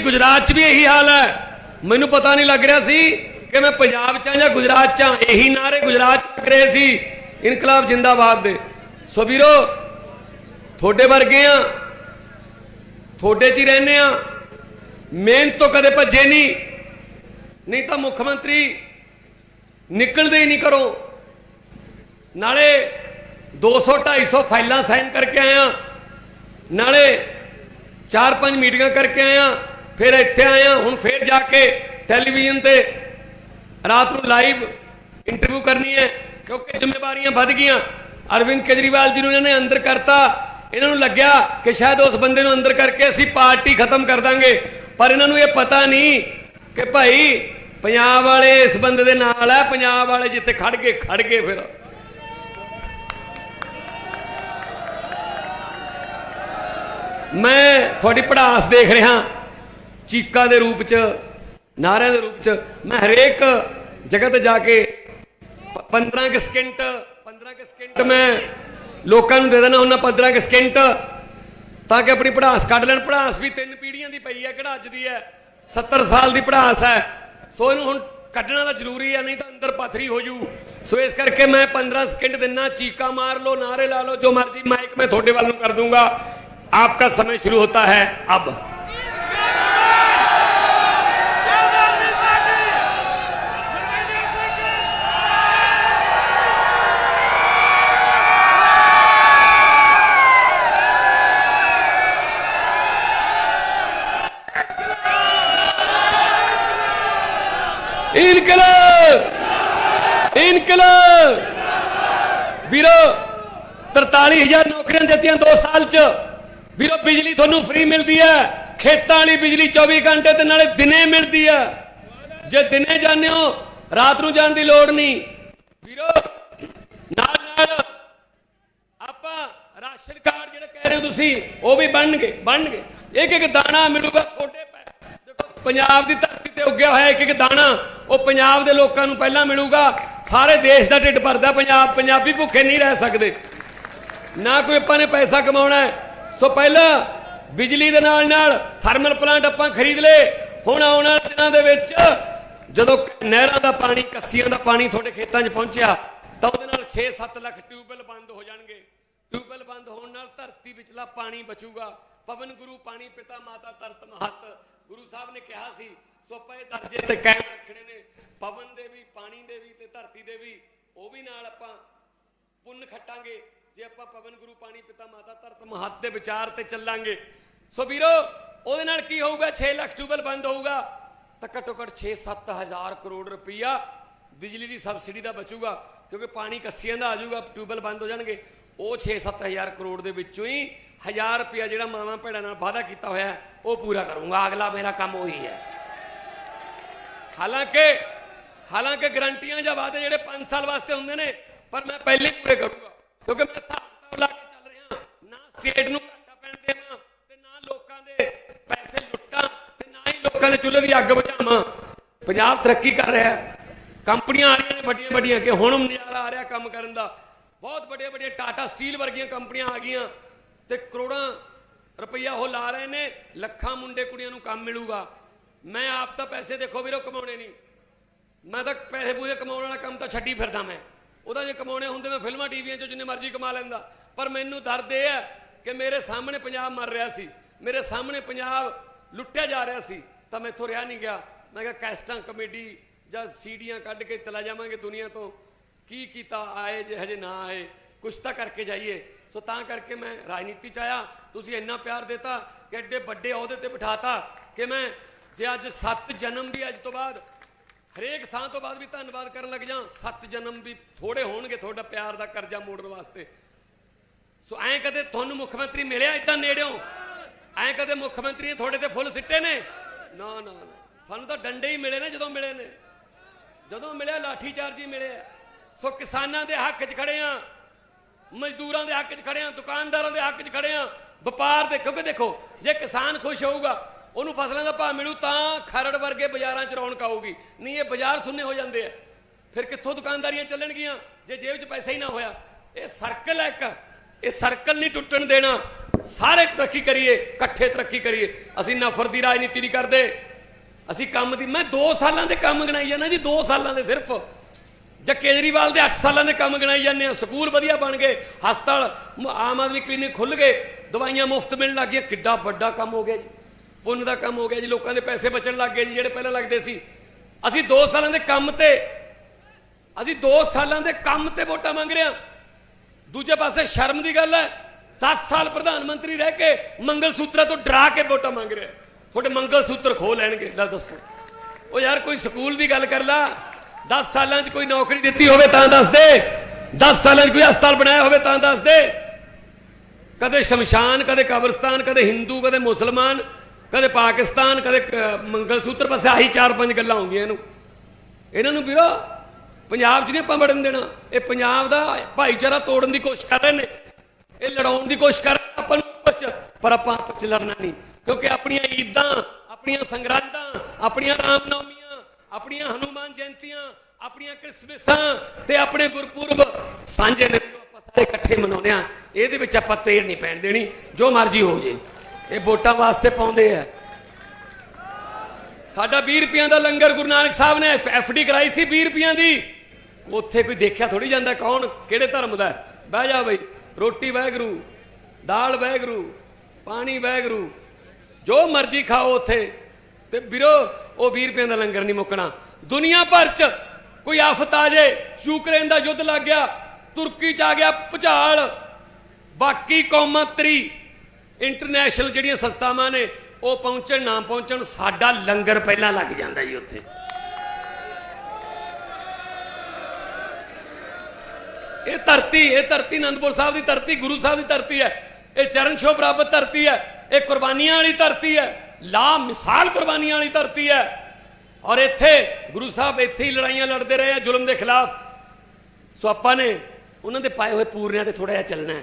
ਗੁਜਰਾਤ 'ਚ ਵੀ ਇਹੀ ਹਾਲ ਹੈ। ਮੈਨੂੰ ਪਤਾ ਨਹੀਂ ਲੱਗ ਰਿਹਾ ਸੀ ਕਿ ਮੈਂ ਪੰਜਾਬ 'ਚ ਹਾਂ ਜਾਂ ਗੁਜਰਾਤ 'ਚ ਹਾਂ। ਇਹੀ ਨਾਰੇ ਗੁਜਰਾਤ 'ਚ ਲੱਗ ਰਹੇ ਸੀ। ਇਨਕਲਾਬ ਜਿੰਦਾਬਾਦ ਦੇ। ਸੋ ਵੀਰੋ, ਤੁਹਾਡੇ ਵਰਗੇ ਆ। ਤੁਹਾਡੇ 'ਚ ਹੀ ਰਹਿੰਦੇ ਆ। ਮਿਹਨਤ ਤੋਂ ਕਦੇ ਭੱਜੇ ਨਹੀਂ। ਨਹੀਂ ਤਾਂ ਮੁੱਖ ਮੰਤਰੀ ਨਿਕਲਦੇ ਹੀ ਨਹੀਂ ਕਰੋ ਨਾਲੇ 200 250 ਫਾਈਲਾਂ ਸਾਈਨ ਕਰਕੇ ਆਇਆ ਨਾਲੇ 4-5 ਮੀਟਿੰਗਾਂ ਕਰਕੇ ਆਇਆ ਫਿਰ ਇੱਥੇ ਆਇਆ ਹੁਣ ਫਿਰ ਜਾ ਕੇ ਟੈਲੀਵਿਜ਼ਨ ਤੇ ਰਾਤ ਨੂੰ ਲਾਈਵ ਇੰਟਰਵਿਊ ਕਰਨੀ ਹੈ, ਕਿਉਂਕਿ ਜ਼ਿੰਮੇਵਾਰੀਆਂ ਵੱਧ ਗਈਆਂ। ਅਰਵਿੰਦ ਕੇਜਰੀਵਾਲ ਜੀ ਨੂੰ ਇਹਨਾਂ ਨੇ ਅੰਦਰ ਕਰਤਾ। ਇਹਨਾਂ ਨੂੰ ਲੱਗਿਆ ਕਿ ਸ਼ਾਇਦ ਉਸ ਬੰਦੇ ਨੂੰ ਅੰਦਰ ਕਰਕੇ ਅਸੀਂ ਪਾਰਟੀ ਖਤਮ ਕਰ ਦਾਂਗੇ। ਪਰ ਇਹਨਾਂ ਨੂੰ ਇਹ ਪਤਾ ਨਹੀਂ ਕਿ ਭਾਈ, ਪੰਜਾਬ ਵਾਲੇ ਇਸ ਬੰਦੇ ਦੇ ਨਾਲ ਹੈ ਪੰਜਾਬ ਵਾਲੇ ਜਿੱਥੇ ਖੜ ਗਏ ਖੜ ਗਏ ਫਿਰ। ਮੈਂ ਤੁਹਾਡੀ ਪੜਾਸ ਦੇਖ ਰਿਹਾ। ਚੀਕਾਂ ਦੇ ਰੂਪ ਚ ਨਾਰਿਆਂ ਦੇ ਰੂਪ ਚ ਮੈਂ ਹਰੇਕ ਜਗ੍ਹਾ ਤੇ ਜਾ ਕੇ 15 ਕਿ ਸਕਿੰਟ 15 ਕਿ ਸਕਿੰਟ ਮੈਂ ਲੋਕਾਂ ਨੂੰ ਦੇ ਦੇਣਾ ਉਹਨਾਂ 15 ਕਿ ਸਕਿੰਟ ਤਾਂ ਕਿ ਆਪਣੀ ਪੜਾਸ ਕੱਢ ਲੈਣ ਪੜਾਸ ਵੀ ਤਿੰਨ ਪੀੜ੍ਹੀਆਂ ਦੀ ਪਈ ਹੈ ਕਿਹੜਾ ਅੱਜ ਦੀ ਹੈ 70 ਸਾਲ ਦੀ ਪੜਾਸ ਹੈ ਸੋ ਇਹਨੂੰ ਹੁਣ ਕੱਢਣਾ ਤਾਂ ਜ਼ਰੂਰੀ ਹੈ ਨਹੀਂ ਤਾਂ ਅੰਦਰ ਪਥਰੀ ਹੋ ਜੂ ਸੋ ਇਸ ਕਰਕੇ ਮੈਂ 15 ਸਕਿੰਟ ਦਿਨਾ ਚੀਕਾ ਮਾਰ ਲਓ ਨਾਰੇ ਲਾ ਲਓ ਜੋ ਮਰਜ਼ੀ ਮਾਈਕ ਮੈਂ ਤੁਹਾਡੇ ਵੱਲ ਨੂੰ ਕਰ ਦੂੰਗਾ आपका समय शुरू होता है अब ਇਨਕਲਾਬ! ਇਨਕਲਾਬ! ਵੀਰੋ 43000 ਨੌਕਰੀਆਂ ਦਿੱਤੀਆਂ 2 ਸਾਲ ਚ। ਵੀਰੋ, ਬਿਜਲੀ ਤੁਹਾਨੂੰ ਫ੍ਰੀ ਮਿਲਦੀ ਹੈ। ਖੇਤਾਂ ਵਾਲੀ ਬਿਜਲੀ 24 ਘੰਟੇ ਤੇ ਨਾਲੇ ਦਿਨੇ ਮਿਲਦੀ ਹੈ ਜੇ ਦਿਨੇ ਜਾਂਦੇ ਹੋ, ਰਾਤ ਨੂੰ ਜਾਣ ਦੀ ਲੋੜ ਨਹੀਂ। ਵੀਰੋ, ਨਾਲ ਨਾਲ ਆਪਾਂ ਰਾਸ਼ਨ ਕਾਰਡ ਜਿਹੜੇ ਕਹਿ ਰਹੇ ਹੋ ਤੁਸੀਂ, ਉਹ ਵੀ ਬਣਨਗੇ ਬਣਨਗੇ। ਇੱਕ ਇੱਕ ਦਾਣਾ ਮਿਲੂਗਾ ਤੁਹਾਡੇ ਦੇਖੋ, ਪੰਜਾਬ ਦੀ ਧਰਤੀ ਤੇ ਉੱਗਿਆ ਹੋਇਆ ਇੱਕ ਇੱਕ ਦਾਣਾ, ਉਹ ਪੰਜਾਬ ਦੇ ਲੋਕਾਂ ਨੂੰ ਪਹਿਲਾਂ ਮਿਲੂਗਾ। ਸਾਰੇ ਦੇਸ਼ ਦਾ ਢਿੱਡ ਭਰਦਾ ਪੰਜਾਬ, ਪੰਜਾਬੀ ਭੁੱਖੇ ਨਹੀਂ ਰਹਿ ਸਕਦੇ। ਨਾ ਕੋਈ ਆਪਾਂ ਨੇ ਪੈਸਾ ਕਮਾਉਣਾ ਸੋ ਪਹਿਲਾਂ ਬਿਜਲੀ ਦੇ ਨਾਲ ਨਾਲ ਥਰਮਲ ਪਲਾਂਟ ਆਪਾਂ ਖਰੀਦ ਲਏ। ਹੁਣ ਆਉਣ ਵਾਲੇ ਦਿਨਾਂ ਦੇ ਵਿੱਚ ਜਦੋਂ ਨਹਿਰਾਂ ਦਾ ਪਾਣੀ, ਕੱਸੀਆਂ ਦਾ ਪਾਣੀ ਤੁਹਾਡੇ ਖੇਤਾਂ 'ਚ ਪਹੁੰਚਿਆ, ਤਾਂ ਉਹਦੇ ਨਾਲ 6-7 ਲੱਖ ਟਿਊਬਵੈੱਲ ਬੰਦ ਹੋ ਜਾਣਗੇ। ਟਿਊਬਵੈੱਲ ਬੰਦ ਹੋਣ ਨਾਲ ਧਰਤੀ ਵਿਚਲਾ ਪਾਣੀ ਬਚੂਗਾ। ਪਵਨ ਗੁਰੂ ਪਾਣੀ ਪਿਤਾ ਮਾਤਾ ਤਰਤ ਮਹਤ। ਗੁਰੂ ਸਾਹਿਬ ਨੇ ਕਿਹਾ ਸੀ ਸੋ ਪਏ ਦਰਜੇ ਤੇ ਕਾਇਮ ਰੱਖਣੇ ਨੇ। ਪਵਨ ਦੇ ਵੀ, ਪਾਣੀ ਦੇ ਵੀ ਤੇ ਧਰਤੀ ਦੇ ਵੀ, ਉਹ ਵੀ ਨਾਲ ਆਪਾਂ ਪੁੰਨ ਖੱਟਾਂਗੇ। ਜੇ ਆਪਾਂ ਪਵਨ ਗੁਰੂ ਪਾਣੀ ਪਿਤਾ ਮਾਤਾ ਧਰਤ ਮਹੱਤ ਦੇ ਵਿਚਾਰ ਤੇ ਚੱਲਾਂਗੇ, ਸੋ ਵੀਰੋ, ਉਹਦੇ ਨਾਲ ਕੀ ਹੋਊਗਾ? 6 ਲੱਖ ਟਿਊਬਲ ਬੰਦ ਹੋਊਗਾ, ਤਾਂ ਘੱਟੋ ਘੱਟ 6-7 ਹਜ਼ਾਰ ਕਰੋੜ ਰੁਪਈਆ ਬਿਜਲੀ ਦੀ ਸਬਸਿਡੀ ਦਾ ਬਚੂਗਾ, ਕਿਉਂਕਿ ਪਾਣੀ ਕੱਸੀਆਂ ਦਾ ਆਜੂਗਾ ਜਾਊਗਾ ਬੰਦ ਹੋ ਜਾਣਗੇ। ਉਹ 6-7 ਹਜ਼ਾਰ ਕਰੋੜ ਦੇ ਵਿੱਚੋਂ ਹੀ ਹਜ਼ਾਰ ਰੁਪਈਆ ਜਿਹੜਾ ਮਾਵਾਂ ਭੈਣਾਂ ਨਾਲ ਵਾਅਦਾ ਕੀਤਾ ਹੋਇਆ ਉਹ ਪੂਰਾ ਕਰੂੰਗਾ। ਅਗਲਾ ਮੇਰਾ ਕੰਮ ਉਹੀ ਹੈ। ਹਾਲਾਂਕਿ ਹਾਲਾਂਕਿ ਗਰੰਟੀਆਂ ਜਾਂ ਵਾਅਦੇ ਜਿਹੜੇ 5 ਸਾਲ ਵਾਸਤੇ ਹੁੰਦੇ ਨੇ, ਪਰ ਮੈਂ ਪਹਿਲੇ ਪੂਰੇ ਕਰੂੰਗਾ। ਕਿਉਂਕਿ ਮੈਂ ਹਿਸਾਬ ਕਿਤਾਬ ਲਾ ਕੇ ਚੱਲ ਰਿਹਾ ਨਾ ਸਟੇਟ ਨੂੰ ਘਾਟਾ ਪੈਣ ਦੇਵਾਂ ਤੇ ਨਾ ਲੋਕਾਂ ਦੇ ਪੈਸੇ ਲੁੱਟਾਂ ਤੇ ਨਾ ਹੀ ਲੋਕਾਂ ਦੇ ਚੁੱਲ੍ਹੇ ਦੀ ਅੱਗ ਬੁਝਾਵਾਂ। ਪੰਜਾਬ ਤਰੱਕੀ ਕਰ ਰਿਹਾ ਹੈ। ਕੰਪਨੀਆਂ ਆ ਰਹੀਆਂ ਨੇ ਵੱਡੀਆਂ ਵੱਡੀਆਂ ਕਿ ਹੁਣ ਨਜ਼ਾਰਾ ਆ ਰਿਹਾ ਕੰਮ ਕਰਨ ਦਾ। ਬਹੁਤ ਵੱਡੀਆਂ ਵੱਡੀਆਂ ਟਾਟਾ ਸਟੀਲ ਵਰਗੀਆਂ ਕੰਪਨੀਆਂ ਆ ਗਈਆਂ ਤੇ ਕਰੋੜਾਂ ਰੁਪਈਆ ਉਹ ਲਾ ਰਹੇ ਨੇ। ਲੱਖਾਂ ਮੁੰਡੇ ਕੁੜੀਆਂ ਨੂੰ ਕੰਮ ਮਿਲੂਗਾ। ਮੈਂ ਆਪ ਤਾਂ ਪੈਸੇ ਦੇਖੋ ਵੀਰੋ ਕਮਾਉਣੇ ਨਹੀਂ। ਮੈਂ ਤਾਂ ਪੈਸੇ ਪੂਰੇ ਕਮਾਉਣ ਵਾਲਾ ਕੰਮ ਤਾਂ ਛੱਡੀ ਫਿਰਦਾ ਮੈਂ। ਉਹਦਾ ਜੇ ਕਮਾਉਣੇ ਹੁੰਦੇ ਮੈਂ ਫਿਲਮਾਂ ਟੀਵੀਆਂ 'ਚ ਜਿੰਨੇ ਮਰਜ਼ੀ ਕਮਾ ਲੈਂਦਾ। ਪਰ ਮੈਨੂੰ ਦਰਦ ਇਹ ਹੈ ਕਿ ਮੇਰੇ ਸਾਹਮਣੇ ਪੰਜਾਬ ਮਰ ਰਿਹਾ ਸੀ। ਮੇਰੇ ਸਾਹਮਣੇ ਪੰਜਾਬ ਲੁੱਟਿਆ ਜਾ ਰਿਹਾ ਸੀ। ਤਾਂ ਮੈਥੋਂ ਰਿਹਾ ਨਹੀਂ ਗਿਆ। ਮੈਂ ਕਿਹਾ ਕੈਸਟਾਂ, ਕਮੇਡੀ ਜਾਂ ਸੀਡੀਆਂ ਕੱਢ ਕੇ ਚਲਾ ਜਾਵਾਂਗੇ ਦੁਨੀਆ ਤੋਂ। ਕੀ ਕੀਤਾ? ਆਏ ਜੇ ਹਜੇ ਨਾ ਆਏ। ਕੁਛ ਤਾਂ ਕਰਕੇ ਜਾਈਏ। ਸੋ ਤਾਂ ਕਰਕੇ ਮੈਂ ਰਾਜਨੀਤੀ ਚ ਆਇਆ। ਤੁਸੀਂ ਇੰਨਾ ਪਿਆਰ ਦਿੱਤਾ ਕਿ ਐਡੇ ਵੱਡੇ ਅਹੁਦੇ ਤੇ ਬਿਠਾਤਾ ਕਿ ਮੈਂ ਜੇ ਅੱਜ 7 ਜਨਮ ਵੀ ਅੱਜ ਤੋਂ ਬਾਅਦ ਹਰੇਕ ਸਾਹ ਤੋਂ ਬਾਅਦ ਵੀ ਧੰਨਵਾਦ ਕਰਨ ਲੱਗ ਜਾਂ, ਸੱਤ ਜਨਮ ਵੀ ਥੋੜੇ ਹੋਣਗੇ ਤੁਹਾਡਾ ਪਿਆਰ ਦਾ ਕਰਜ਼ਾ ਮੋੜਨ ਵਾਸਤੇ। ਸੋ ਐਂ ਕਦੇ ਤੁਹਾਨੂੰ ਮੁੱਖ ਮੰਤਰੀ ਮਿਲਿਆ ਇਦਾਂ ਨੇੜਿਓਂ? ਐਂ ਕਦੇ ਮੁੱਖ ਮੰਤਰੀ ਨੇ ਤੁਹਾਡੇ ਤੇ ਫੁੱਲ ਸਿੱਟੇ ਨੇ? ਨਾ ਨਾ ਸਾਨੂੰ ਤਾਂ ਡੰਡੇ ਹੀ ਮਿਲੇ ਨੇ ਜਦੋਂ ਮਿਲੇ ਨੇ। ਜਦੋਂ ਮਿਲਿਆ, ਲਾਠੀ ਚਾਰਜ ਹੀ ਮਿਲਿਆ। ਸੋ ਕਿਸਾਨਾਂ ਦੇ ਹੱਕ 'ਚ ਖੜੇ ਆ, ਮਜ਼ਦੂਰਾਂ ਦੇ ਹੱਕ 'ਚ ਖੜੇ ਆ, ਦੁਕਾਨਦਾਰਾਂ ਦੇ ਹੱਕ 'ਚ ਖੜੇ ਆ, ਵਪਾਰ ਦੇ ਕਿਉਂਕਿ ਦੇਖੋ, ਜੇ ਕਿਸਾਨ ਖੁਸ਼ ਹੋਊਗਾ ਉਹਨੂੰ ਫਸਲਾਂ ਦਾ ਭਾਅ ਮਿਲੂ ਤਾਂ ਖਰੜ ਵਰਗੇ ਬਾਜ਼ਾਰਾਂ 'ਚ ਰੌਣਕ ਆਊਗੀ। ਨਹੀਂ, ਇਹ ਬਾਜ਼ਾਰ ਸੁੰਨੇ ਹੋ ਜਾਂਦੇ ਆ। ਫਿਰ ਕਿੱਥੋਂ ਦੁਕਾਨਦਾਰੀਆਂ ਚੱਲਣਗੀਆਂ? ਜੇ ਜੇਬ 'ਚ ਪੈਸਾ ਹੀ ਨਾ ਹੋਇਆ। ਇਹ ਸਰਕਲ ਹੈ ਇੱਕ। ਇਹ ਸਰਕਲ ਨਹੀਂ ਟੁੱਟਣ ਦੇਣਾ। ਸਾਰੇ ਤਰੱਕੀ ਕਰੀਏ, ਇਕੱਠੇ ਤਰੱਕੀ ਕਰੀਏ। ਅਸੀਂ ਨਫ਼ਰਤ ਦੀ ਰਾਜਨੀਤੀ ਨਹੀਂ ਕਰਦੇ। ਅਸੀਂ ਕੰਮ ਦੀ ਮੈਂ 2 ਸਾਲਾਂ ਦੇ ਕੰਮ ਗਣਾਈ ਜਾਂਦਾ ਜੀ 2 ਸਾਲਾਂ ਦੇ ਸਿਰਫ। ਜਾਂ ਕੇਜਰੀਵਾਲ ਦੇ 8 ਸਾਲਾਂ ਦੇ ਕੰਮ ਗਣਾਈ ਜਾਂਦੇ ਆ। ਸਕੂਲ ਵਧੀਆ ਬਣ ਗਏ, ਹਸਪਤਾਲ ਆਮ ਆਦਮੀ ਕਲੀਨਿਕ ਖੁੱਲ ਗਏ। ਦਵਾਈਆਂ ਮੁਫਤ ਮਿਲਣ ਲੱਗ ਗਈਆਂ। ਕਿੱਡਾ ਵੱਡਾ ਕੰਮ ਹੋ ਗਿਆ ਜੀ। ਪੁੰਨ ਦਾ ਕੰਮ ਹੋ ਗਿਆ ਜੀ, ਲੋਕਾਂ ਦੇ ਪੈਸੇ ਬਚਣ ਲੱਗ ਗਏ ਜੀ, ਜਿਹੜੇ ਪਹਿਲਾਂ ਲੱਗਦੇ ਸੀ। ਅਸੀਂ 2 ਸਾਲਾਂ ਦੇ ਕੰਮ ਤੇ, ਅਸੀਂ 2 ਸਾਲਾਂ ਦੇ ਕੰਮ ਤੇ ਵੋਟਾਂ ਮੰਗ ਰਹੇ ਹਾਂ। ਦੂਜੇ ਪਾਸੇ ਸ਼ਰਮ ਦੀ ਗੱਲ ਹੈ 10 ਸਾਲ ਪ੍ਰਧਾਨ ਮੰਤਰੀ ਰਹਿ ਕੇ ਮੰਗਲ ਸੂਤਰਾਂ ਤੋਂ ਡਰਾ ਕੇ ਵੋਟਾਂ ਮੰਗ ਰਿਹਾ ਤੁਹਾਡੇ ਮੰਗਲ ਸੂਤਰ ਖੋ ਲੈਣਗੇ ਲੈ ਦੱਸੋ। ਉਹ ਯਾਰ ਕੋਈ ਸਕੂਲ ਦੀ ਗੱਲ ਕਰ ਲਾ 10 ਸਾਲਾਂ 'ਚ ਕੋਈ ਨੌਕਰੀ ਦਿੱਤੀ ਹੋਵੇ ਤਾਂ ਦੱਸ ਦੇ। 10 ਸਾਲਾਂ 'ਚ ਕੋਈ ਹਸਪਤਾਲ ਬਣਾਇਆ ਹੋਵੇ ਤਾਂ ਦੱਸ ਦੇ। ਕਦੇ ਸ਼ਮਸ਼ਾਨ, ਕਦੇ ਕਬਰਸਤਾਨ, ਕਦੇ ਹਿੰਦੂ, ਕਦੇ ਮੁਸਲਮਾਨ ਕਦੇ ਪਾਕਿਸਤਾਨ, ਕਦੇ ਮੰਗਲ ਸੂਤਰ ਬਸ ਆਹੀ ਚਾਰ ਪੰਜ ਗੱਲਾਂ ਹੁੰਦੀਆਂ ਇਹਨੂੰ। ਇਹਨਾਂ ਨੂੰ ਵੀਰੋ, ਪੰਜਾਬ 'ਚ ਨਹੀਂ ਆਪਾਂ ਵੜਨ ਦੇਣਾ। ਇਹ ਪੰਜਾਬ ਦਾ ਭਾਈਚਾਰਾ ਤੋੜਨ ਦੀ ਕੋਸ਼ਿਸ਼ ਕਰ ਰਹੇ ਨੇ। ਇਹ ਲੜਾਉਣ ਦੀ ਕੋਸ਼ਿਸ਼ ਕਰ ਰਹੇ ਆਪਾਂ ਨੂੰ ਕੁਛ, ਪਰ ਆਪਾਂ ਆਪਸ ਲੜਨਾ ਨਹੀਂ। ਕਿਉਂਕਿ ਆਪਣੀਆਂ ਈਦਾਂ, ਆਪਣੀਆਂ ਸੰਗਰਾਂਦਾਂ, ਆਪਣੀਆਂ ਰਾਮਨੌਮੀਆਂ, ਆਪਣੀਆਂ ਹਨੂਮਾਨ ਜਯੰਤੀਆਂ, ਆਪਣੀਆਂ ਕ੍ਰਿਸਮਸਾਂ ਤੇ ਆਪਣੇ ਗੁਰਪੁਰਬ ਸਾਂਝੇ ਨੇ ਆਪਾਂ ਸਾਰੇ ਇਕੱਠੇ ਮਨਾਉਂਦੇ ਆ ਇਹਦੇ ਵਿੱਚ ਆਪਾਂ ਤੇੜ ਨਹੀਂ ਪੈਣ ਦੇਣੀ। ਜੋ ਮਰਜ਼ੀ ਹੋ ਜੇ। ਇਹ ਵੋਟਾਂ ਵਾਸਤੇ ਪਾਉਂਦੇ ਆ। ਸਾਡਾ 20 ਰੁਪਈਆਂ ਦਾ ਲੰਗਰ ਗੁਰੂ ਨਾਨਕ ਸਾਹਿਬ ਨੇ ਐਫਡੀ ਕਰਾਈ ਸੀ 20 ਰੁਪਈਆਂ ਦੀ। ਉੱਥੇ ਕੋਈ ਦੇਖਿਆ ਥੋੜੀ ਜਾਂਦਾ ਕੌਣ, ਕਿਹੜੇ ਧਰਮ ਦਾ? ਬਹਿ ਜਾ ਬਈ, ਰੋਟੀ ਵੈਗਰੂ ਦਾਲ ਵੈਗਰੂ ਪਾਣੀ ਵੈਗਰੂ ਜੋ ਮਰਜ਼ੀ ਖਾਓ ਉੱਥੇ। ਤੇ ਵੀਰੋ, ਉਹ 20 ਰੁਪਈਆਂ ਦਾ ਲੰਗਰ ਨਹੀਂ ਮੁੱਕਣਾ। ਦੁਨੀਆ ਭਰ ਚ ਕੋਈ ਆਫਤ ਆ ਜੇ, ਯੂਕਰੇਨ ਦਾ ਯੁੱਧ ਲੱਗ ਗਿਆ, ਤੁਰਕੀ ਚ ਆ ਗਿਆ ਭੁਚਾਲ, ਬਾਕੀ ਕੌਮਾਂ ਤਰੀ ਇੰਟਰਨੈਸ਼ਨਲ ਜਿਹੜੀਆਂ ਸੰਸਥਾਵਾਂ ਨੇ, ਉਹ ਪਹੁੰਚਣ ਨਾ ਪਹੁੰਚਣ, ਸਾਡਾ ਲੰਗਰ ਪਹਿਲਾਂ ਲੱਗ ਜਾਂਦਾ ਜੀ ਉੱਥੇ। ਇਹ ਧਰਤੀ ਇਹ ਧਰਤੀ ਅਨੰਦਪੁਰ ਸਾਹਿਬ ਦੀ ਧਰਤੀ, ਗੁਰੂ ਸਾਹਿਬ ਦੀ ਧਰਤੀ ਹੈ। ਇਹ ਚਰਨ ਛੋਹ ਪ੍ਰਾਪਤ ਧਰਤੀ ਹੈ। ਇਹ ਕੁਰਬਾਨੀਆਂ ਵਾਲੀ ਧਰਤੀ ਹੈ। ਲਾ ਮਿਸਾਲ ਕੁਰਬਾਨੀਆਂ ਵਾਲੀ ਧਰਤੀ ਹੈ। ਔਰ ਇੱਥੇ ਗੁਰੂ ਸਾਹਿਬ ਇੱਥੇ ਹੀ ਲੜਾਈਆਂ ਲੜਦੇ ਰਹੇ ਆ, ਜ਼ੁਲਮ ਦੇ ਖਿਲਾਫ। ਸੋ ਆਪਾਂ ਨੇ ਉਹਨਾਂ ਦੇ ਪਾਏ ਹੋਏ ਪੂਰਨਿਆਂ ਤੇ ਥੋੜਾ ਜਿਹਾ ਚੱਲਣਾ ਹੈ।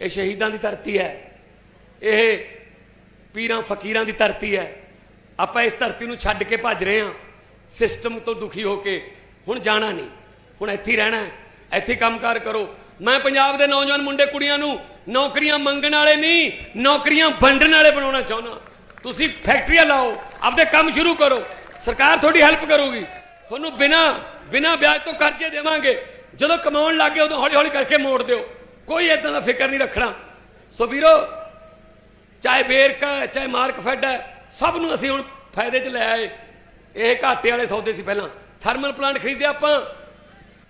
ਇਹ ਸ਼ਹੀਦਾਂ ਦੀ ਧਰਤੀ ਹੈ। ਇਹ ਪੀਰਾਂ ਫਕੀਰਾਂ ਦੀ ਧਰਤੀ ਹੈ। ਆਪਾਂ ਇਸ ਧਰਤੀ ਨੂੰ ਛੱਡ ਕੇ ਭੱਜ ਰਹੇ ਹਾਂ। ਸਿਸਟਮ ਤੋਂ ਦੁਖੀ ਹੋ ਕੇ ਹੁਣ ਜਾਣਾ ਨਹੀਂ। ਹੁਣ ਇੱਥੇ ਹੀ ਰਹਿਣਾ ਹੈ। ਇੱਥੇ ਹੀ ਕੰਮਕਾਰ ਕਰੋ। ਮੈਂ ਪੰਜਾਬ ਦੇ ਨੌਜਵਾਨ ਮੁੰਡੇ ਕੁੜੀਆਂ ਨੂੰ ਨੌਕਰੀਆਂ ਮੰਗਣ ਵਾਲੇ ਨਹੀਂ, ਨੌਕਰੀਆਂ ਵੰਡਣ ਵਾਲੇ ਬਣਾਉਣਾ ਚਾਹੁੰਦਾ। ਤੁਸੀਂ ਫੈਕਟਰੀਆਂ ਲਾਓ, ਆਪਦੇ ਕੰਮ ਸ਼ੁਰੂ ਕਰੋ। ਸਰਕਾਰ ਤੁਹਾਡੀ ਹੈਲਪ ਕਰੂਗੀ। ਤੁਹਾਨੂੰ ਬਿਨਾ ਬਿਨਾ ਵਿਆਜ ਤੋਂ ਕਰਜ਼ੇ ਦੇਵਾਂਗੇ। ਜਦੋਂ ਕਮਾਉਣ ਲੱਗੇ ਉਦੋਂ ਹੌਲੀ ਹੌਲੀ ਕਰਕੇ ਮੋੜ ਦਿਓ। ਕੋਈ ਇਦਾਂ ਦਾ ਫਿਕਰ ਨਹੀਂ ਰੱਖਣਾ। ਸੋ ਵੀਰੋ ਚਾਹੇ ਵੇਰਕਾ ਹੈ, ਚਾਹੇ ਮਾਰਕ ਫੈਡ ਹੈ, ਸਭ ਨੂੰ ਅਸੀਂ ਹੁਣ ਫਾਇਦੇ 'ਚ ਲੈ ਆਏ। ਇਹ ਘਾਟੇ ਵਾਲੇ ਸੌਦੇ ਸੀ ਪਹਿਲਾਂ। ਥਰਮਲ ਪਲਾਂਟ ਖਰੀਦਿਆ ਆਪਾਂ।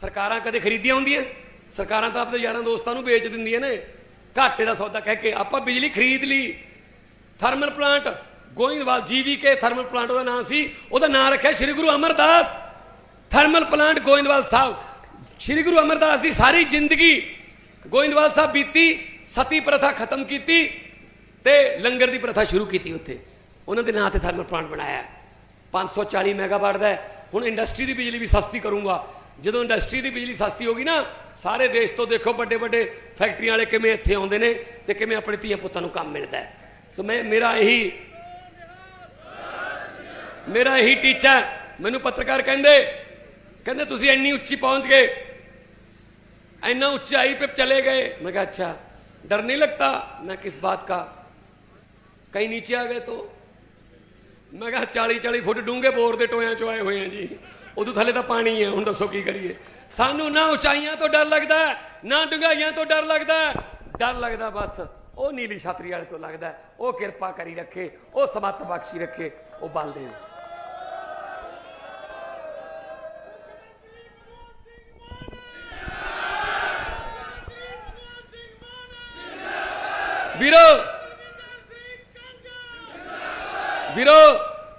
ਸਰਕਾਰਾਂ ਕਦੇ ਖਰੀਦੀਆਂ ਹੁੰਦੀਆਂ। ਸਰਕਾਰਾਂ ਤਾਂ ਆਪਣੇ ਯਾਰਾਂ ਦੋਸਤਾਂ ਨੂੰ ਵੇਚ ਦਿੰਦੀਆਂ ਨੇ। ਘਾਟੇ ਦਾ ਸੌਦਾ ਕਹਿ ਕੇ ਆਪਾਂ ਬਿਜਲੀ ਖਰੀਦ ਲਈ। Thermal plant, Goindwal GVK thermal plant, ਉਹਦਾ ਨਾਮ ਸੀ। ਉਹਦਾ ਨਾਮ ਰੱਖਿਆ Sri Guru Amardas. Thermal plant Goindwal Sahib. ਸ੍ਰੀ ਗੁਰੂ ਅਮਰਦਾਸ ਦੀ ਸਾਰੀ ਜ਼ਿੰਦਗੀ ਗੋਇੰਦਵਾਲ ਸਾਹਿਬ ਬੀਤੀ, ਸਤੀ ਪ੍ਰਥਾ ਖਤਮ ਕੀਤੀ। ਤੇ ਲੰਗਰ ਦੀ ਪ੍ਰਥਾ ਸ਼ੁਰੂ ਕੀਤੀ ਉੱਥੇ ਉਹਨਾਂ ਦੇ ਨਾਂ ਤੇ ਥਰਮਲ ਪਲਾਂਟ ਬਣਾਇਆ 540 ਮੈਗਾਵਾਟ ਦਾ ਹੈ। ਹੁਣ ਇੰਡਸਟਰੀ ਦੀ ਬਿਜਲੀ ਵੀ ਸਸਤੀ ਕਰੂੰਗਾ ਜਦੋਂ ਇੰਡਸਟਰੀ ਦੀ ਬਿਜਲੀ ਸਸਤੀ ਹੋਗੀ ਨਾ ਸਾਰੇ ਦੇਸ਼ ਤੋਂ ਦੇਖੋ ਵੱਡੇ ਵੱਡੇ ਫੈਕਟਰੀਆਂ ਵਾਲੇ ਕਿਵੇਂ ਇੱਥੇ ਆਉਂਦੇ ਨੇ ਤੇ ਕਿਵੇਂ ਆਪਣੇ ਧੀਆਂ ਪੁੱਤਾਂ ਨੂੰ ਕੰਮ ਮਿਲਦਾ ਹੈ ਸੋ ਮੈਂ ਮੇਰਾ ਇਹੀ ਮੇਰਾ ਇਹੀ ਟੀਚਾ ਹੈ। ਮੈਨੂੰ ਪੱਤਰਕਾਰ ਕਹਿੰਦੇ ਕਹਿੰਦੇ ਤੁਸੀਂ ਇੰਨੀ ਉੱਚੀ ਪਹੁੰਚ ਗਏ ਇੰਨਾ ऊंचाई पे चले गए मैं कहा अच्छा डर नहीं लगता मैं किस बात का कहीं नीचे आ गए तो ਮੈਂ ਕਿਹਾ 40 40 ਫੁੱਟ ਡੂੰਘੇ ਬੋਰ ਦੇ ਟੋਇਆਂ ਚੋਂ ਆਏ ਹੋਏ ਆ ਜੀ ਉਦੋਂ ਥੱਲੇ ਤਾਂ ਪਾਣੀ ਹੈ ਹੁਣ ਦੱਸੋ ਕੀ ਕਰੀਏ ਸਾਨੂੰ ਨਾ ਉਚਾਈਆਂ ਤੋਂ ਡਰ ਲੱਗਦਾ ਹੈ, ਨਾ ਡੁੰਗਾਈਆਂ ਤੋਂ ਡਰ ਲੱਗਦਾ ਹੈ। ਡਰ ਲੱਗਦਾ ਬਸ ਉਹ ਨੀਲੀ ਛਤਰੀ ਵਾਲੇ ਤੋਂ ਲੱਗਦਾ ਹੈ। ਉਹ ਕਿਰਪਾ ਕਰੀ ਰੱਖੇ ਉਹ ਸਮੱਤ ਬਖਸ਼ੀ ਰੱਖੇ ਉਹ ਬਲਦੇ ਆ ਵੀਰੋ ਵੀਰੋ,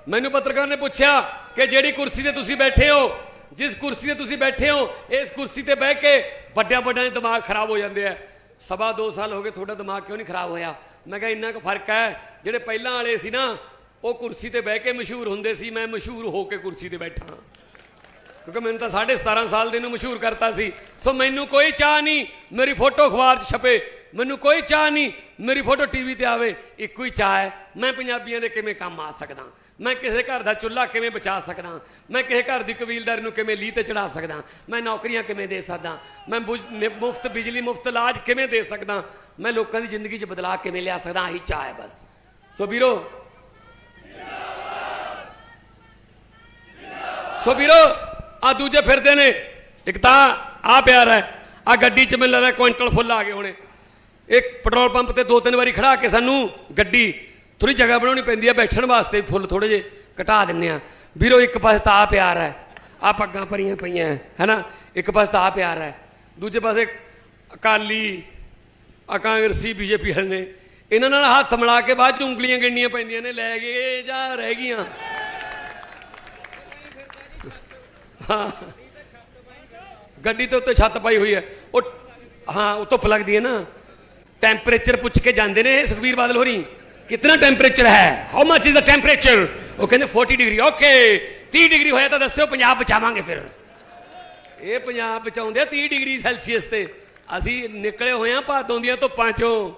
ਮੈਨੂੰ ਪੱਤਰਕਾਰ ਨੇ ਪੁੱਛਿਆ ਕਿ ਜਿਹੜੀ ਕੁਰਸੀ ਤੇ ਤੁਸੀਂ ਬੈਠੇ ਹੋ, ਜਿਸ ਕੁਰਸੀ ਤੇ ਤੁਸੀਂ ਬੈਠੇ ਹੋ, ਇਸ ਕੁਰਸੀ ਤੇ ਬਹਿ ਕੇ ਵੱਡਿਆਂ ਵੱਡਿਆਂ ਦੇ ਦਿਮਾਗ ਖਰਾਬ ਹੋ ਜਾਂਦੇ ਆ। ਸਵਾ ਦੋ ਸਾਲ ਹੋ ਗਏ ਤੁਹਾਡਾ ਦਿਮਾਗ ਕਿਉਂ ਨਹੀਂ ਖਰਾਬ ਹੋਇਆ? ਮੈਂ ਕਿਹਾ ਇੰਨਾ ਕੁ ਫ਼ਰਕ ਹੈ, ਜਿਹੜੇ ਪਹਿਲਾਂ ਵਾਲੇ ਸੀ ਨਾ, ਉਹ ਕੁਰਸੀ ਤੇ ਬਹਿ ਕੇ ਮਸ਼ਹੂਰ ਹੁੰਦੇ ਸੀ, ਮੈਂ ਮਸ਼ਹੂਰ ਹੋ ਕੇ ਕੁਰਸੀ ਤੇ ਬੈਠਾ ਕਿਉਂਕਿ ਮੈਨੂੰ ਤਾਂ 17.5 ਸਾਲ ਦੇ ਨੂੰ ਮਸ਼ਹੂਰ ਕਰਤਾ ਸੀ। ਸੋ ਮੈਨੂੰ ਕੋਈ ਚਾਹ ਨਹੀਂ, ਮੇਰੀ ਫੋਟੋ ਅਖਬਾਰ 'ਚ ਛਪੇ। ਮੈਨੂੰ ਕੋਈ ਚਾਹ ਨਹੀਂ, ਮੇਰੀ ਫੋਟੋ ਟੀਵੀ ਤੇ ਆਵੇ, ਇੱਕੋ ਹੀ ਚਾਹ ਹੈ। ਮੈਂ ਪੰਜਾਬੀਆਂ ਦੇ ਕਿਵੇਂ ਕੰਮ ਆ ਸਕਦਾ? ਮੈਂ ਕਿਸੇ ਘਰ ਦਾ ਚੁੱਲ੍ਹਾ ਕਿਵੇਂ ਬਚਾ ਸਕਦਾ? ਮੈਂ ਕਿਸੇ ਘਰ ਦੀ ਕਬੀਲਦਾਰੀ ਨੂੰ ਕਿਵੇਂ ਲੀਹ ਤੇ ਚੜਾ ਸਕਦਾ? ਮੈਂ ਨੌਕਰੀਆਂ ਕਿਵੇਂ ਦੇ ਸਕਦਾ? ਮੈਂ ਮੁਫਤ ਬਿਜਲੀ, ਮੁਫਤ ਇਲਾਜ ਕਿਵੇਂ ਦੇ ਸਕਦਾ? ਮੈਂ ਲੋਕਾਂ ਦੀ ਜ਼ਿੰਦਗੀ 'ਚ ਬਦਲਾਅ ਕਿਵੇਂ ਲਿਆ ਸਕਦਾ? ਆਹੀ ਚਾਹ ਹੈ ਬਸ। ਸੋ ਵੀਰੋ ਸੋ ਵੀਰੋ ਆ ਦੂਜੇ ਫਿਰਦੇ ਨੇ। ਇੱਕ ਤਾਂ ਆ ਪਿਆਰ ਹੈ। ਆ ਗੱਡੀ 'ਚ ਮੈਨੂੰ ਲੱਗਦਾ ਕੁਇੰਟਲ ਫੁੱਲ ਆ ਗਏ ਹੋਣੇ। ਇਹ ਪੈਟਰੋਲ ਪੰਪ ਤੇ ਦੋ ਤਿੰਨ ਵਾਰੀ ਖੜਾ ਕੇ ਸਾਨੂੰ ਗੱਡੀ ਥੋੜੀ ਜਗ੍ਹਾ ਬਣਾਉਣੀ ਪੈਂਦੀ ਹੈ ਬੈਠਣ ਵਾਸਤੇ ਫੁੱਲ ਥੋੜੇ ਜੇ ਘਟਾ ਦਿੰਨੇ ਆ। ਵੀਰੋ, ਇੱਕ ਪਾਸੇ ਤਾਂ ਆ ਪਿਆਰ ਹੈ ਆ ਪੱਗਾਂ ਭਰੀਆਂ ਪਈਆਂ, ਹੈਨਾ? ਇੱਕ ਪਾਸੇ ਤਾਂ ਆ ਪਿਆਰ ਹੈ, ਦੂਜੇ ਪਾਸੇ ਅਕਾਲੀ ਆ ਕਾਂਗਰਸੀ ਬੀਜੇਪੀ ਵਾਲੇ ਨੇ ਇਹਨਾਂ ਨਾਲ ਹੱਥ ਮਿਲਾ ਕੇ ਬਾਅਦ ਚ ਉਂਗਲੀਆਂ ਗਿਣਨੀਆਂ ਪੈਂਦੀਆਂ ਨੇ, ਲੈ ਗਏ ਜਾਂ ਰਹਿ ਗਈਆਂ। ਹਾਂ। ਗੱਡੀ ਤੇ ਉੱਤੇ ਛੱਤ ਪਾਈ ਹੋਈ ਹੈ, ਉਹ, ਹਾਂ, ਉਹ ਧੁੱਪ ਲੱਗਦੀ ਹੈ ਨਾ। ਟੈਂਪਰੇਚਰ ਪੁੱਛ ਕੇ ਜਾਂਦੇ ਨੇ, ਸੁਖਬੀਰ ਬਾਦਲ ਹੋਰੀ ਕਿੰਨਾ ਟੈਂਪਰੇਚਰ ਹੈ? How much is the temperature ਉਹ ਕਹਿੰਦੇ 40 ਡਿਗਰੀ ਓਕੇ 30 ਡਿਗਰੀ ਹੋਇਆ ਤਾਂ ਦੱਸਿਓ, ਪੰਜਾਬ ਬਚਾਵਾਂਗੇ ਫਿਰ। ਇਹ ਪੰਜਾਬ ਬਚਾਉਂਦੇ ਆ 30 ਡਿਗਰੀ ਸੈਲਸੀਅਸ ਤੇ। ਅਸੀਂ ਨਿਕਲੇ ਹੋਏ ਆ ਭਾਦੋਂ ਦੀਆਂ ਧੁੱਪਾਂ ਚੋਂ।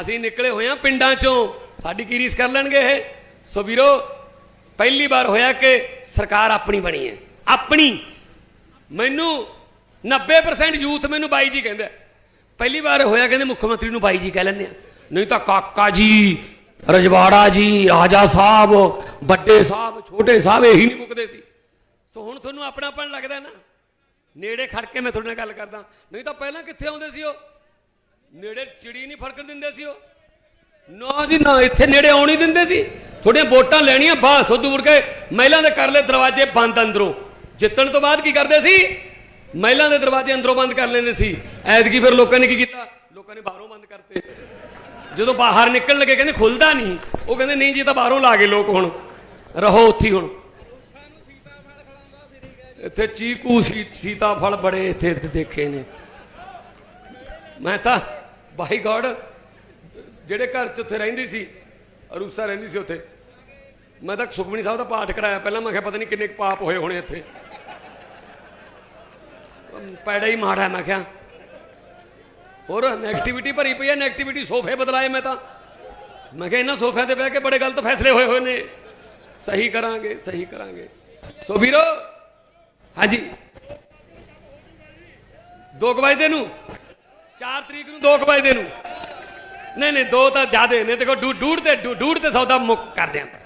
ਅਸੀਂ ਨਿਕਲੇ ਹੋਏ ਆ ਪਿੰਡਾਂ ਚੋਂ। ਸਾਡੀ ਕੀ ਰੀਸ ਕਰ ਲੈਣਗੇ ਇਹ? ਸੋ ਵੀਰੋ, ਪਹਿਲੀ ਵਾਰ ਹੋਇਆ ਕਿ ਸਰਕਾਰ ਆਪਣੀ ਬਣੀ ਹੈ। ਆਪਣੀ। ਮੈਨੂੰ 90% ਯੂਥ ਮੈਨੂੰ ਬਾਈ ਜੀ ਕਹਿੰਦਾ ਪਹਿਲੀ ਵਾਰ ਹੋਇਆ ਕਹਿੰਦੇ ਮੁੱਖ ਮੰਤਰੀ ਨੂੰ ਬਾਈ ਜੀ ਕਹਿ ਲੈਂਦੇ ਆ। ਨਹੀਂ ਤਾਂ ਕਾਕਾ ਜੀ, ਰਜਵਾੜਾ ਜੀ ਰਾਜਾ ਸਾਹਿਬ, ਵੱਡੇ ਸਾਹਿਬ, ਛੋਟੇ ਸਾਹਿਬ ਇਹੀ ਨਹੀਂ ਮੁੱਕਦੇ ਸੀ। ਸੋ ਹੁਣ ਤੁਹਾਨੂੰ ਆਪਣਾਪਣ ਲੱਗਦਾ ਨਾ। ਨੇੜੇ ਖੜ ਕੇ ਮੈਂ ਤੁਹਾਡੇ ਨਾਲ ਗੱਲ ਕਰਦਾ। ਨਹੀਂ ਤਾਂ ਪਹਿਲਾਂ ਕਿੱਥੇ ਆਉਂਦੇ ਸੀ ਉਹ? ਨੇੜੇ ਚਿੜੀ ਨਹੀਂ ਫੜਕਣ ਦਿੰਦੇ ਸੀ ਉਹ। ਨਾ ਜੀ, ਨਾ ਇੱਥੇ ਨੇੜੇ ਆਉਣ ਹੀ ਦਿੰਦੇ ਸੀ। ਤੁਹਾਡੀਆਂ ਵੋਟਾਂ ਲੈਣੀਆਂ, ਬਸ। ਉਦੋਂ ਮੁੜ ਕੇ ਮਹਿਲਾ ਦੇ ਕਰ ਲਏ ਦਰਵਾਜ਼ੇ ਬੰਦ ਅੰਦਰੋਂ। ਜਿੱਤਣ ਤੋਂ ਬਾਅਦ ਕੀ ਕਰਦੇ ਸੀ? ਮਹਿਲਾ ਦੇ ਦਰਵਾਜ਼ੇ ਅੰਦਰੋਂ ਬੰਦ ਕਰ ਲੈਂਦੇ ਸੀ। ਐਤਕੀ ਫਿਰ ਲੋਕਾਂ ਨੇ ਕੀ ਕੀਤਾ? ਲੋਕਾਂ ਨੇ ਬਾਹਰੋਂ ਬੰਦ ਕਰਤੇ। ਜਦੋਂ ਬਾਹਰ ਨਿਕਲਣ ਲੱਗੇ, ਕਹਿੰਦੇ ਖੁੱਲਦਾ ਨਹੀਂ। ਉਹ ਕਹਿੰਦੇ, ਨਹੀਂ ਜੀ ਤਾਂ ਬਾਹਰੋਂ ਲਾ ਗਏ ਲੋਕ ਹੁਣ। ਰਹੋ ਉੱਥੇ ਹੁਣ। ਇੱਥੇ ਚੀਕੂ ਸੀਤਾ ਫਲ ਬੜੇ ਇੱਥੇ ਦੇਖੇ ਨੇ। ਮੈਂ ਤਾਂ, ਬਾਈ ਗੋਡ, ਜਿਹੜੇ ਘਰ ਚ ਉੱਥੇ ਰਹਿੰਦੀ ਸੀ, ਅਰੂਸਾ ਰਹਿੰਦੀ ਸੀ ਉੱਥੇ। ਮੈਂ ਤਾਂ ਸੁਖਮਨੀ ਸਾਹਿਬ ਦਾ ਪਾਠ ਕਰਾਇਆ। ਪਹਿਲਾਂ ਮੈਂ ਕਿਹਾ, ਪਤਾ ਨਹੀਂ ਕਿੰਨੇ ਕੁ ਪਾਪ ਹੋਏ ਹੋਣੇ ਇੱਥੇ। ਪੈੜਾ ਹੀ ਮਾੜਾ ਮੈਂ ਕਿਹਾ। ਹੋਰ ਨੈਗੇਟਿਵਿਟੀ ਭਰੀ ਪਈ ਹੈ ਨੈਗੇਟਿਵਿਟੀ ਸੋਫੇ ਬਦਲਾਏ ਮੈਂ ਤਾਂ। ਮੈਂ ਕਿਹਾ ਇਹਨਾਂ ਸੋਫਿਆਂ ਤੇ ਬਹਿ ਕੇ ਬੜੇ ਗਲਤ ਫੈਸਲੇ ਹੋਏ ਹੋਏ ਨੇ। ਸਹੀ ਕਰਾਂਗੇ ਸਹੀ ਕਰਾਂਗੇ। ਸੋ ਵੀਰੋ, ਹਾਂਜੀ। ਦੋ ਕੁ ਵਜੇ ਨੂੰ। 4 ਤਰੀਕ ਨੂੰ ਦੋ ਕੁ ਵਜੇ ਨੂੰ। ਨਹੀਂ ਨਹੀਂ, ਦੋ ਤਾਂ ਜ਼ਿਆਦੇ ਨੇ। ਦੇਖੋ ਡੂ- ਡੂਢ ਤੇ ਡੂ- ਡੂਢ ਤੇ ਸੌਦਾ ਮੁੱਕ ਕਰਦੇ ਆਂ।